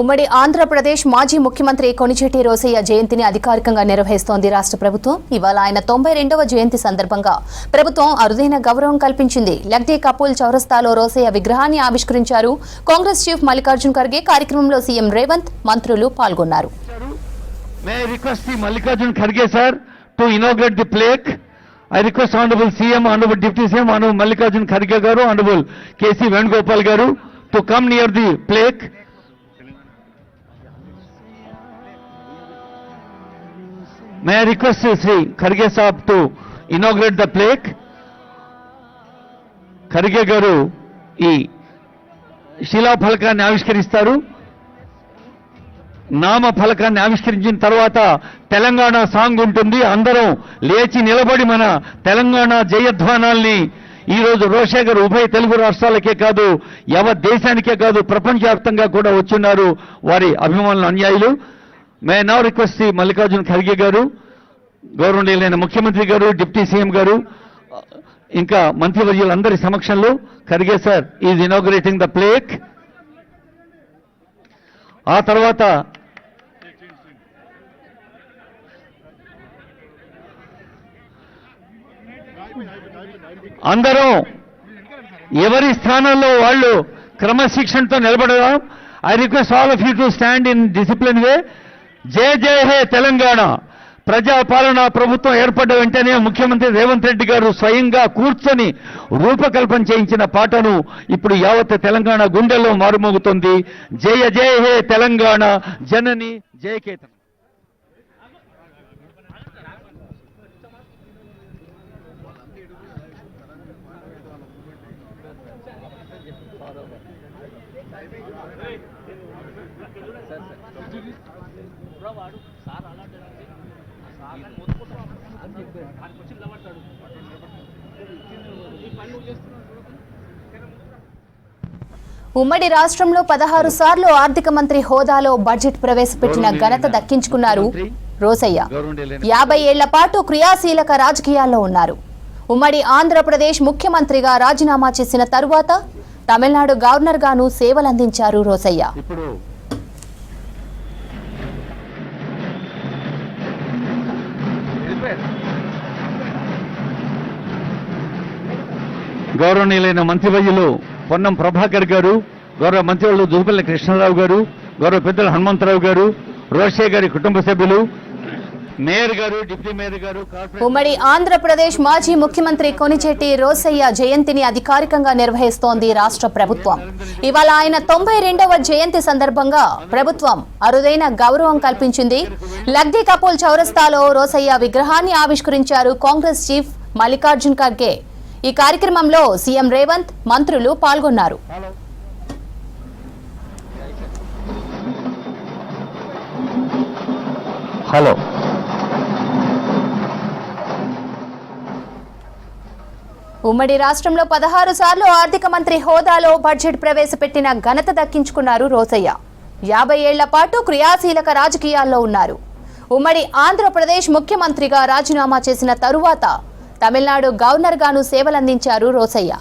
ఉమ్మడి ఆంధ్రప్రదేశ్ మాజీ ముఖ్యమంత్రి కొనిచెట్టి రోసయ్య జయంతిని అధికారికంగా నిర్వహిస్తోంది రాష్ట ప్రభుత్వం. ఇవాళ ఆయన తొంభై రెండవ జయంతి సందర్భంగా ప్రభుత్వం అరుదైన గౌరవం కల్పించింది. లగ్ది కపూల్ చౌరస్తాలో రోసయ్య విగ్రహాన్ని ఆవిష్కరించారు. కాంగ్రెస్ చీఫ్ మల్లికార్జున ఖర్గే కార్యక్రమంలో సీఎం రేవంత్ మంత్రులు పాల్గొన్నారు. I request honourable CM honourable deputy CM honourable Mallikarjun Kharge గారు ఆనరబుల్ కేసీ వేణుగోపాల్ గారు to come near the plaque. May I request Sri Kharge to to inaugurate the plaque. Kharge గారు ఈ శిలాఫలకాన్ని ఆవిష్కరిస్తారు. నామ ఫలకాన్ని ఆవిష్కరించిన తర్వాత తెలంగాణ సాంగ్ ఉంటుంది. అందరం లేచి నిలబడి మన తెలంగాణ జయధ్వానాల్ని ఈ రోజు రోషే గారు ఉభయ తెలుగు రాష్ట్రాలకే కాదు యావత్ దేశానికే కాదు ప్రపంచవ్యాప్తంగా కూడా వచ్చున్నారు వారి అభిమానులు అన్యాయులు. May now request the Mallikarjuna Kharge గారు గౌరవనీయులైన ముఖ్యమంత్రి గారు డిప్యూటీ సీఎం గారు ఇంకా మంత్రివర్యులందరి సమక్షంలో Kharge sir is inaugurating the plaque ఆ తర్వాత అందరం ఎవరి స్థానంలో వాళ్ళు క్రమశిక్షణతో నిలబడదాం. I request all of you to stand in discipline way జయ జయ హే తెలంగాణ. ప్రజాపాలన ప్రభుత్వం ఏర్పడ్డ వెంటనే ముఖ్యమంత్రి రేవంత్ రెడ్డి గారు స్వయంగా కూర్చొని రూపకల్పన చేయించిన పాటను ఇప్పుడు యావత్ తెలంగాణ గుండెల్లో మారుమోగుతుంది. జయ జయ హే తెలంగాణ. జనని జయకేతన ఉమ్మడి రాష్ట్రంలో పదహారు సార్లు ఆర్థిక మంత్రి హోదాలో బడ్జెట్ ప్రవేశపెట్టిన ఘనత దక్కించుకున్నారు రోసయ్య. యాభై ఏళ్ళ పాటు క్రియాశీలక రాజకీయాల్లో ఉన్నారు. ఉమ్మడి ఆంధ్రప్రదేశ్ ముఖ్యమంత్రిగా రాజీనామా చేసిన తరువాత తమిళనాడు గవర్నర్ గాను సేవలందించారు రోసయ్య. ఇప్పుడు గౌరవనీయులైన మంత్రివర్యులు పొన్నం ప్రభాకర్ గారు గౌరవ మంత్రివర్యులు దూపల్లి కృష్ణారావు గారు గౌరవ పెద్దలు హనుమంతరావు గారు రోషే గారి కుటుంబ సభ్యులు మేయర్ గారు డిప్యూటీ మేయర్ గారు కార్పొరేట్ ఉమ్మడి ఆంధ్రప్రదేశ్ మాజీ ముఖ్యమంత్రి కొనిచెట్టి రోసయ్య జయంతిని అధికారికంగా నిర్వహిస్తోంది రాష్ట్ర ప్రభుత్వం. ఇవాళ ఆయన తొంభై రెండవ జయంతి సందర్భంగా ప్రభుత్వం అరుదైన గౌరవం కల్పించింది. లగ్దీ కపూల్ చౌరస్తాలో రోసయ్య విగ్రహాన్ని ఆవిష్కరించారు కాంగ్రెస్ చీఫ్ మల్లికార్జున్ ఖర్గే. ఈ కార్యక్రమంలో సీఎం రేవంత్ మంత్రులు పాల్గొన్నారు. హలో. ఉమ్మడి రాష్ట్రంలో పదహారు సార్లు ఆర్థిక మంత్రి హోదాలో బడ్జెట్ ప్రవేశపెట్టిన ఘనత దక్కించుకున్నారు రోసయ్య. యాభై ఏళ్ళ పాటు క్రియాశీలక రాజకీయాల్లో ఉన్నారు. ఉమ్మడి ఆంధ్రప్రదేశ్ ముఖ్యమంత్రిగా రాజీనామా చేసిన తరువాత తమిళనాడు గవర్నర్గాను సేవలందించారు రోసయ్య.